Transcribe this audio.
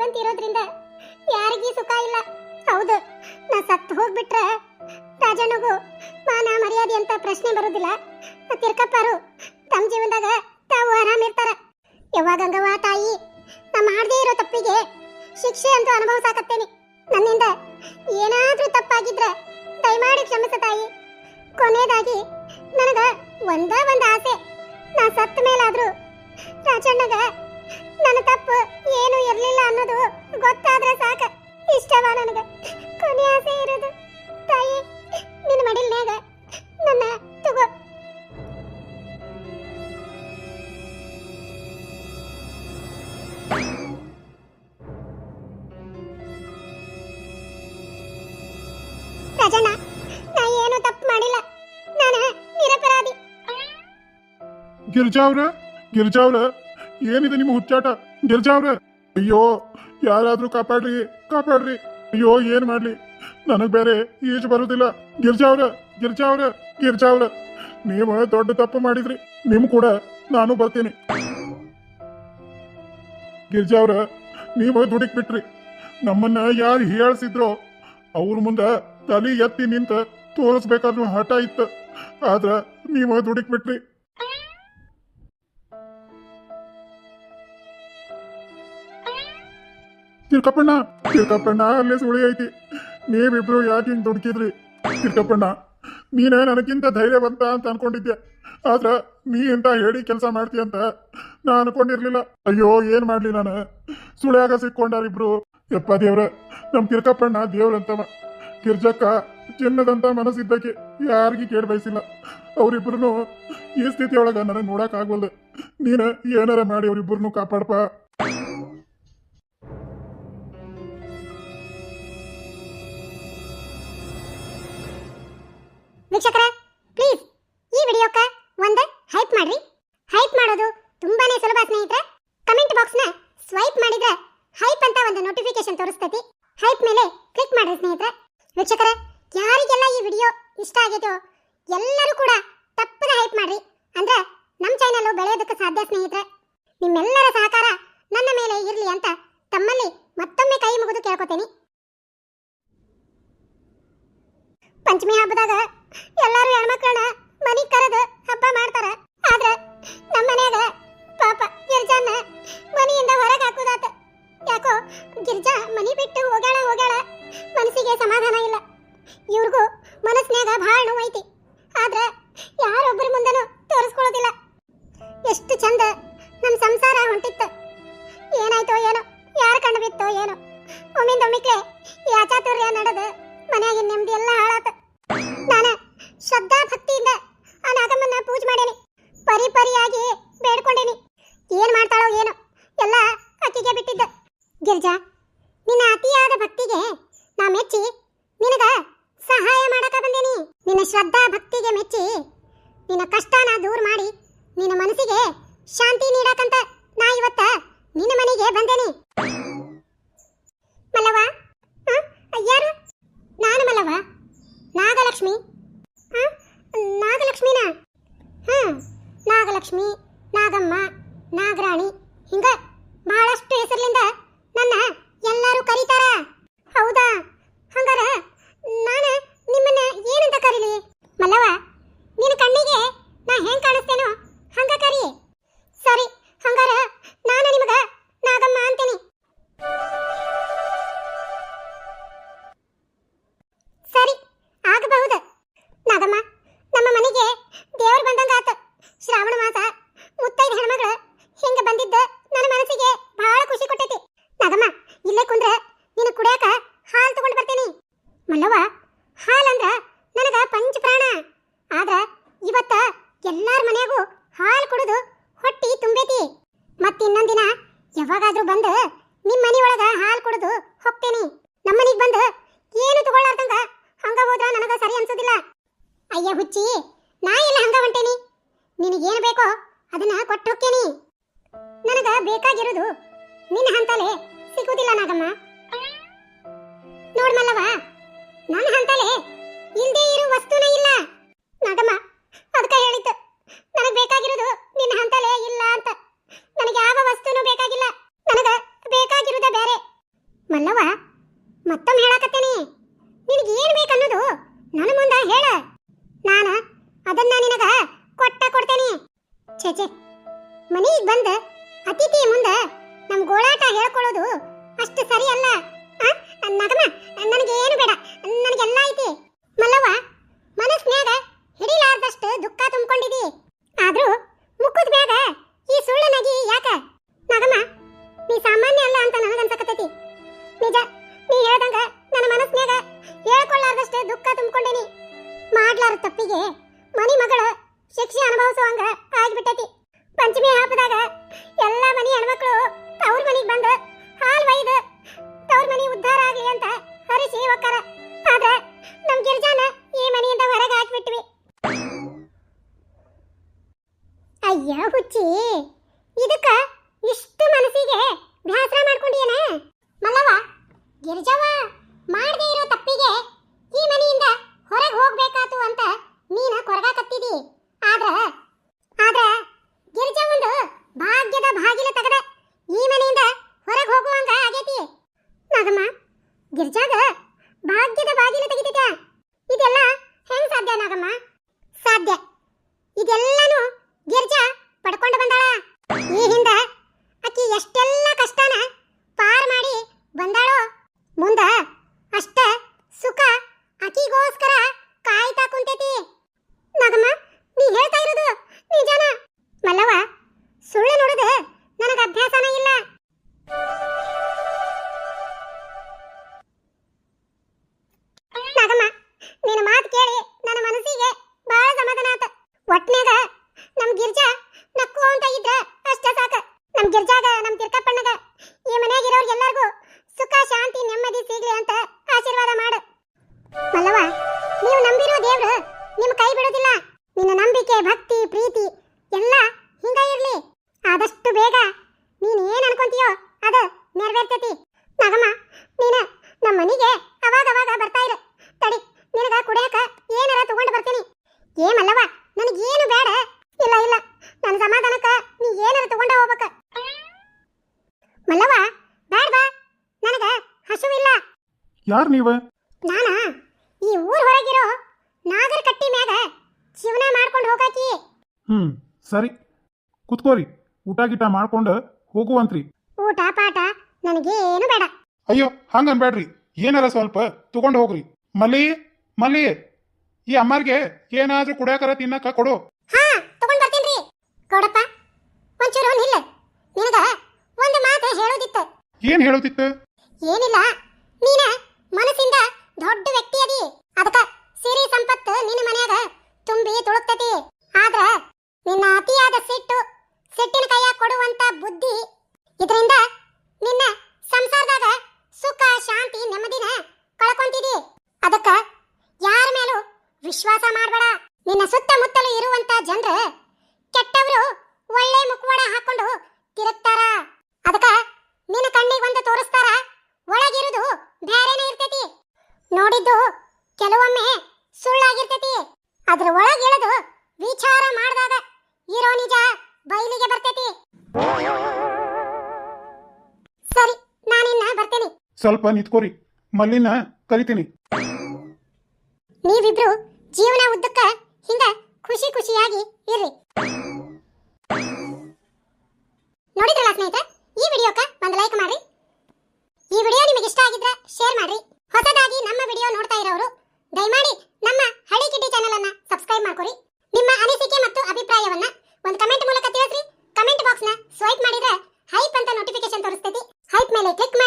ಜೀವಂತ ಇರೋದ್ರಿಂದ ಯಾರಿಗೂ ಸುಖ ಇಲ್ಲ. ಹೌದು, ನಾ ಸತ್ತು ಹೋಗ್ಬಿಟ್ರೆ ರಾಜನಿಗೂ ಮಾನ ಮರ್ಯಾದೆ ಅಂತ ಪ್ರಶ್ನೆ ಬರೋದಿಲ್ಲ. ತಿರ್ಕಪ್ಪರು ನನ್ನ ತಪ್ಪು ಏನು ಇರಲಿಲ್ಲ ಅನ್ನೋದು ಗೊತ್ತಾದ್ರೆ ಸಾಕ. ಇಷ್ಟವ ನನಗೆ? ಕೊನೆ ಆಸೆ ಇರೋದು. ತಾಯಿ ನಿನ್ನ ಮಡಿಲ್ನಾಗ ನನ್ನ ತಗೋ. ರಾಜಣ್ಣ, ನಾ ಏನು ತಪ್ಪು ಮಾಡಿಲ್ಲ. ನಾನು ನಿರಪರಾಧಿ. ಗಿರ್ಜಾ ಅವ್ರ ಗಿರ್ಜಾ ಅವ್ರ. ಏನಿದೆ ನಿಮ್ಮ ಹುಚ್ಚಾಟ? ಗಿರ್ಜಾ ಅವ್ರೆ. ಅಯ್ಯೋ, ಯಾರಾದ್ರೂ ಕಾಪಾಡ್ರಿ ಕಾಪಾಡ್ರಿ. ಅಯ್ಯೋ, ಏನ್ ಮಾಡ್ಲಿ? ನನಗ್ ಬೇರೆ ಈಜು ಬರುದಿಲ್ಲ. ಗಿರ್ಜಾ ಅವ್ರ ಗಿರ್ಜಾ ಅವ್ರ ಗಿರ್ಜಾ ಅವ್ರ. ನೀವು ದೊಡ್ಡ ತಪ್ಪು ಮಾಡಿದ್ರಿ. ನಿಮ್ ಕೂಡ ನಾನು ಬರ್ತೀನಿ. ಗಿರ್ಜಾ ಅವ್ರ, ನೀವು ದುಡಿಕ್ ಬಿಟ್ರಿ. ನಮ್ಮನ್ನ ಯಾರು ಹೀಯಾಳ್ಸಿದ್ರೋ ಅವ್ರ ಮುಂದ ತಲೆ ಎತ್ತಿ ನಿಂತ ತೋರಿಸ್ಬೇಕಾದ್ರೂ ಹಠ ಇತ್ತು. ಆದ್ರ ನೀವು ದುಡಿಕ್ ಬಿಟ್ರಿ. ತಿರ್ಕಪ್ಪಣ್ಣ ತಿರ್ಕಪ್ಪಣ್ಣ, ಅಲ್ಲೇ ಸುಳಿ ಐತಿ. ನೀವಿಬ್ರು ಯಾಕೆ ಹಿಂಗ್ ದುಡ್ಕಿದ್ರಿ? ತಿರ್ಕಪ್ಪಣ್ಣ, ನೀನೇ ನನಗಿಂತ ಧೈರ್ಯವಂತ ಅಂತ ಅನ್ಕೊಂಡಿದ್ದೆ. ಆದ್ರ ನೀ ಇಂತ ಹೇಳಿ ಕೆಲಸ ಮಾಡ್ತಿ ಅಂತ ನಾ ಅನ್ಕೊಂಡಿರ್ಲಿಲ್ಲ. ಅಯ್ಯೋ, ಏನ್ ಮಾಡ್ಲಿ ನಾನು? ಸುಳ್ಯಾಗ ಸಿಕ್ಕೊಂಡಾರಿಬ್ರು ಯಪ್ಪ ದೇವ್ರ, ನಮ್ ತಿರ್ಕಪ್ಪಣ್ಣ ದೇವ್ರಂತವ. ಕಿರ್ಜಕ್ಕ ಚಿನ್ನದಂತ ಮನಸ್ಸಿದ್ದಕ್ಕೆ ಯಾರಿಗೂ ಕೇಳಿ ಬಯಸಿಲ್ಲ. ಅವ್ರಿಬ್ರು ಈ ಸ್ಥಿತಿಯೊಳಗ ನನಗೆ ನೋಡಕ್ ಆಗ್ವಲ್ದು. ನೀನ ಏನಾರ ಮಾಡಿ ಅವ್ರಿಬ್ರನ್ನು ಕಾಪಾಡಪ್ಪ ವೀಕ್ಷಕರ ಪ್ಲೀಸ್ ಈ ವಿಡಿಯೋಕ್ಕ ಒಂದು ಹೈಪ್ ಮಾಡ್ರಿ. ಹೈಪ್ ಮಾಡೋದು ತುಂಬಾನೇ ಸುಲಭ ಸ್ನೇಹಿತರೆ. ಕಮೆಂಟ್ ಬಾಕ್ಸ್ನ ಸ್ವೈಪ್ ಮಾಡಿದ್ರೆ ಹೈಪ್ ಅಂತ ಒಂದು ನೋಟಿಫಿಕೇಶನ್ ತೋರಿಸ್ತೈತಿ. ಹೈಪ್ ಮೇಲೆ ಕ್ಲಿಕ್ ಮಾಡಿ ಸ್ನೇಹಿತರೆ. ವೀಕ್ಷಕರ, ಯಾರಿಗೆಲ್ಲ ಈ ವಿಡಿಯೋ ಇಷ್ಟ ಆಗಿದೆಯೋ ಎಲ್ಲರೂ ಕೂಡ ತಪ್ಪದ ಹೈಪ್ ಮಾಡ್ರಿ. ಅಂದ್ರೆ ನಮ್ಮ ಚಾನೆಲ್ ಬೆಳೆಯೋದಕ್ಕೆ ಸಾಧ್ಯ ಸ್ನೇಹಿತರೆ. ನಿಮ್ಮೆಲ್ಲರ ಸಹಕಾರ ನನ್ನ ಮೇಲೆ ಇರಲಿ ಅಂತ ತಮ್ಮಲ್ಲಿ ಮತ್ತೊಮ್ಮೆ ಕೈ ಮುಗಿದು ಕೇಳ್ಕೊತೀನಿ. ಪಂಚಮಿ ಹಬ್ಬದಾಗ ಎಲ್ಲಾರು ಹೆಣ್ಮಕ್ಳನ್ನ ಮನಿಗ್ ಕರೆದು ಹಬ್ಬ ಮಾಡ್ತಾರ. ಆದ್ರ ನಮ್ಮ ಮನ್ಯಾಗ ಪಾಪ ಗಿರ್ಜಾನ ಮನಿಯಿಂದ ಹೊರಗೆ ಹಾಕುದಾತ. ಯಾಕೋ ಗಿರ್ಜಾ ಮನಿ ಬಿಟ್ಟು ಹೋಗ್ಯಾಳ ಹೋಗ್ಯಾಳ ಮನಸ್ಸಿಗೆ ಸಮಾಧಾನ ಇಲ್ಲ. ಇವ್ರಿಗೂ ಮನಸ್ನ್ಯಾಗ ಭಾಳ ನೋವೈತಿ ಆದ್ರ ಶ್ರದ್ಧಾ ಭಕ್ತಿಗೆ ಮೆಚ್ಚಿ ನಿನ್ನ ಕಷ್ಟನ ದೂರ ಮಾಡಿ ನಿನ್ನ ಮನಸ್ಸಿಗೆ ಶಾಂತಿ ನೀಡಕಂತ ನಾ ಇವತ್ತ ನಿನ್ನ ಮನೆಗೆ ಬಂದೇನಿ. ಮಲ್ಲವ ಯಾರು? ನಾನು ಮಲ್ಲವ ನಾಗಲಕ್ಷ್ಮಿ? ನಾಗಲಕ್ಷ್ಮಿನಾ? ಹಾಂ, ನಾಗಲಕ್ಷ್ಮಿ. ಎಲ್ಲಾರ ಮನ್ಯಾಗೂ ಹಾಲು ಕುಡಿದು ಹೊಟ್ಟಿ ತುಂಬೈತಿ. ಮತ್ತೆ ಇನ್ನೊಂದಿನ ಯಾವಾಗಾದ್ರೂ ಬಂದು ನಿಮ್ಮ ಮನೆಯೊಳಗ ಹಾಲು ಕುಡಿದು ಹೋಗ್ತೇನಿ. ನಮ್ಮನಿಗೆ ಬಂದು ಏನು ತಗೊಳ್ಳಾರ್ದಂಗ ಹಂಗ ಹೋದ್ರ ನನಗ ಸರಿ ಅನ್ಸೋದಿಲ್ಲ. ಅಯ್ಯ ಹುಚ್ಚಿ, ನಾ ಎಲ್ಲ ಹಂಗ ಹೊಂಟೇನಿ. ನಿನಗೇನು ಬೇಕೋ ಅದನ್ನ ಕೊಟ್ಟು ಹೋಗ್ತೇನಿ. ನನಗ ಬೇಕಾಗಿರೋದು ನಿನ್ನ ಹಂತಲೇ ಸಿಗುವುದಿಲ್ಲ ನಾಗಮ್ಮ. ನೋಡ್ಮಲ್ಲವ ನನ್ನ ಹಂತಲೇ ಇಲ್ದೇ ಇರೋ ವಸ್ತುನೇ ಇಲ್ಲ. ನಾಗಮ್ಮ ಮಲ್ಲವ್ವ, ಮತ್ತೊಮ್ಮೆ ಹೇಳಾಕತ್ತೇನಿ. ನಿನಗೆ ಏನು ಬೇಕನ್ನೋದು ನನ್ನ ಮುಂದೆ ಹೇಳ. ನಾನು ಅದನ್ನ ನಿನಗ ಕೊಟ್ಟ ಕೊಡ್ತೇನಿ. ಛೇಚೆ ಮನೆಗೆ ಬಂದ ಅತಿಥಿ ಮುಂದೆ ನಮ್ಮ ಗೋಳಾಟ ಹೇಳ್ಕೊಳ್ಳೋದು ಅಷ್ಟು ಸರಿ ಅಲ್ಲ ನಗಮ, ನನಗೆ ಮಾಡ್ಲಾರ ತಪ್ಪಿಗೆ ಮನಿ ಮಗಳ ಶಿಕ್ಷೆ ಅನುಭವಿಸುವಂಗ ಆಗ್ಬಿಟ್ಟತಿ. ಪಂಚಮಿ ಹಬ್ಬದಾಗ ಎಲ್ಲ ಮನಿ ಹೆಣ್ಮಕ್ಳು ತವ್ರ ಮನಿಗೆ ಬಂದ ಹಾಲ್ ಒಯ್ದು ತವ್ರ ಮನಿ ಉದ್ಧಾರ ಆಗ್ಲಿ ಅಂತ ಹರಿಸಿ ಒಕ್ಕಾರ. ಆದ್ರೆ ನಮ್ ಗಿರ್ಜಾನ ಈ ಮನೆಯಿಂದ ಹೊರಗೆ ಹಾಕ್ಬಿಟ್ವಿ. ಅಯ್ಯ ಹುಚ್ಚಿ, ಇದಕ್ಕ ಇಷ್ಟು ಮನಸ್ಸಿಗೆ ಬ್ಯಾಸರ ಮಾಡ್ಕೊಂಡಿಯೇನ? ಮಲ್ಲವ್ವ, ಗಿರ್ಜವ್ವ ಮಾಡದೇ ಇರೋ ತಪ್ಪಿಗೆ ಹೊರಗೆ ಹೋಗ್ಬೇಕಾತು ಅಂತ ನೀನ ಕೊರಗಾಕತ್ತಿದಿ ಆದ್ರ ಆದ್ರ ಒಂದು ಭಾಗ್ಯದ ಬಾಗಿಲ ತಗದ. ಈ ಮನೆಯಿಂದ ಹೊರಗೆ ಹೋಗುವಂಗ ಆಗೈತಿ. ನಾಗಮ್ಮ, ಗಿರ್ಜಾಗ ಭಾಗ್ಯದ ಬಾಗಿಲ ತೆಗಿತಿದ ಇದೆಲ್ಲ ಹೆಂಗ್ ಸಾಧ್ಯ ನಾಗಮ್ಮ? ಸಾಧ್ಯ. ಇದೆಲ್ಲಾನು ಗಿರ್ಜಾ ಪಡ್ಕೊಂಡು ಬಂದಾಳ. ಈ ಹಿಂದ ಅಕ್ಕಿ ಎಷ್ಟೆಲ್ಲ ಕಷ್ಟನ ಪಾರ್ ಮಾಡಿ ಬಂದಾಳೋ. ಕೈ ಬಿಡೋದಿಲ್ಲ ನಿನ್ನ ನಂಬಿಕೆ, ಭಕ್ತಿ, ಪ್ರೀತಿ ಎಲ್ಲ ಹಿಂಗ ಇರ್ಲಿ. ಆದಷ್ಟು ಬೇಗ ನೀನ್ ಏನ್ ಅನ್ಕೊಂತೀಯೋ ಅದು ನೆರವೇರ್ತೈತಿ. ನಾಗಮ್ಮ, ನೀನ ನಮ್ಮ ಮನಿಗೆ ಅವಾಗ ಅವಾಗ ಬರ್ತಾ ಇರು. ತಡಿ, ನಿನಗ ಕುಡಿಯಾಕ ಏನಾರ ತಗೊಂಡು ಬರ್ತೀನಿ. ಏ ಮಲ್ಲವ್ವ, ನನಗೇನು ಬೇಡ. ಇಲ್ಲ ಇಲ್ಲ ನನ್ನ ಸಮಾಧಾನಕ್ಕ ನೀ ಏನಾರ ತಗೊಂಡ ಹೋಗ್ಬೇಕ. ಮಲ್ಲವ್ವ ಬೇಡ ನನಗ ಹಸುವಿಲ್ಲ. ಯಾರು ನೀವ ನಾನ ಈ ಊರ್ ಹೊರಗಿರೋ ನಾಗರ ಕಟ್ಟಿ ಮ್ಯಾಗ ಜೀವನ ಮಾಡ್ಕೊಂಡು ಹೋಗಾಕಿ ಹ್ಮ್ ಸರಿ. ಕುತ್ಕೋರಿ. ಊಟ ಗೀಟ ಮಾಡ್ಕೊಂಡು ಹೋಗುವಂತ್ರಿ. ಊಟ ಪಾಠ ಏನು ಬೇಡ. ಅಯ್ಯೋ ಹಂಗ ಅನ್ಬೇಡ್ರಿ ಏನಾರ ಸ್ವಲ್ಪ ತಗೊಂಡು ಹೋಗ್ರಿ. ಮಲ್ಲಿ ಮಲ್ಲಿ. ಈ ಅಮ್ಮಾರ್ಗೆ ಏನಾದ್ರೂ ಕುಡಿಯಾಕರ ತಿನ್ನಕ ಕೊಡು. ಹಾ ತಗೊಂಡ್ ಬರ್ತೀನ್ರಿ. ಗೌಡಪ್ಪ ಒಂಚೂರು ನಿಲ್ಲ. ನಿನಗ ಒಂದು ಮಾತು ಹೇಳೋದಿತ್ತು. ಏನ್ ಹೇಳುತ್ತಿತ್ತು ಏನಿಲ್ಲ ನೀನ ಮನಸ್ಸಿಂದ ದೊಡ್ಡ ವ್ಯಕ್ತಿ ಅದಿ ಅದಕ್ಕ ಸಿರಿ ಸಂಪತ್ತು ನಿನ್ನ ಮನ್ಯಾಗ ತುಂಬಿ ತುಳುಕ್ತತಿ ಆದ್ರ ನಿನ್ನ ಅತಿಯಾದ ಸಿಟ್ಟು ಸಿಟ್ಟಿನ ಕೈಯಾಗ ಕೊಡುವಂತ ಬುದ್ಧಿ ಇದರಿಂದ ನಿನ್ನ ಸಂಸಾರದಾಗ ಸುಖ ಶಾಂತಿ ನೆಮ್ಮದಿನ ಕಳ್ಕೊಂತಿದಿ ಅದಕ್ಕ ಯಾರ ಮೇಲೂ ವಿಶ್ವಾಸ ಮಾಡಬೇಡ ನಿನ್ನ ಸುತ್ತಮುತ್ತಲು ಇರುವಂತ ಜನರು ಕೆಟ್ಟವರು ಒಳ್ಳೆ ಮುಖವಾಡ ಹಾಕೊಂಡು ತಿರುಗ್ತಾರ? ಅದಕ್ಕ ನಿನ್ನ ಕಣ್ಣಿಗೆ ಒಂದು ತೋರಿಸ್ತಾರ? ಒಳಗಿರುದು ಬೇರೆನೇ ಇರ್ತೈತಿ. ನೋಡಿದ್ದು ಕೆಲವೊಮ್ಮೆ ಸುಳ್ಳಾಗಿರ್ತೈತಿ. ಅದ್ರ ಒಳಗಿಳಿದು ವಿಚಾರ ಮಾಡಿದಾಗ ಇರೋ ನಿಜ ಬಯಲಿಗೆ ಬರ್ತೈತಿ. ಸರಿ ನಾನಿನ್ನ ಬರ್ತೇನೆ. ಸ್ವಲ್ಪ ನಿಂತ್ಕೋರಿ ಮಲ್ಲಿನ ಕರಿತೀನಿ. ನೀವಿಬ್ರು ಜೀವನ ಉದ್ದಕ್ಕ ಹಿಂಗ ಖುಷಿ ಖುಷಿಯಾಗಿ ಇರ್ರಿ. ನೋಡಿದ್ರಲ್ಲ ಸ್ನೇಹಿತರೆ, ಈ ವಿಡಿಯೋಕ್ಕೆ ಒಂದು ಲೈಕ್ ಮಾಡ್ರಿ. ಈ ವಿಡಿಯೋ ನಿಮಗೆ ಇಷ್ಟ ಆಗಿದ್ರೆ ಶೇರ್ ಮಾಡ್ರಿ. ಹೊಸದಾಗಿ ನಮ್ಮ ವಿಡಿಯೋ ನೋಡ್ತಾ ಇರೋರು, ದಯಮಾಡಿ ನಮ್ಮ ಹಳ್ಳಿ ಕಿಡ್ಡಿ ಚಾನೆಲ್ ಅನ್ನ ಸಬ್ಸ್ಕ್ರೈಬ್ ಮಾಡ್ಕೊರಿ. ನಿಮ್ಮ ಅನಿಸಿಕೆ ಮತ್ತು ಅಭಿಪ್ರಾಯವನ್ನ ಒಂದು ಕಮೆಂಟ್ ಮೂಲಕ ತಿಳಿಸ್ರಿ. ಕಮೆಂಟ್ ಬಾಕ್ಸ್ನ ಸ್ವೈಪ್ ಮಾಡಿದ್ರೆ ಹೈಪ್ ಅಂತ ನೋಟಿಫಿಕೇಶನ್ ತೋರಿಸ್ತೈತಿ. ಹೈಪ್ ಮೇಲೆ ಕ್ಲಿಕ್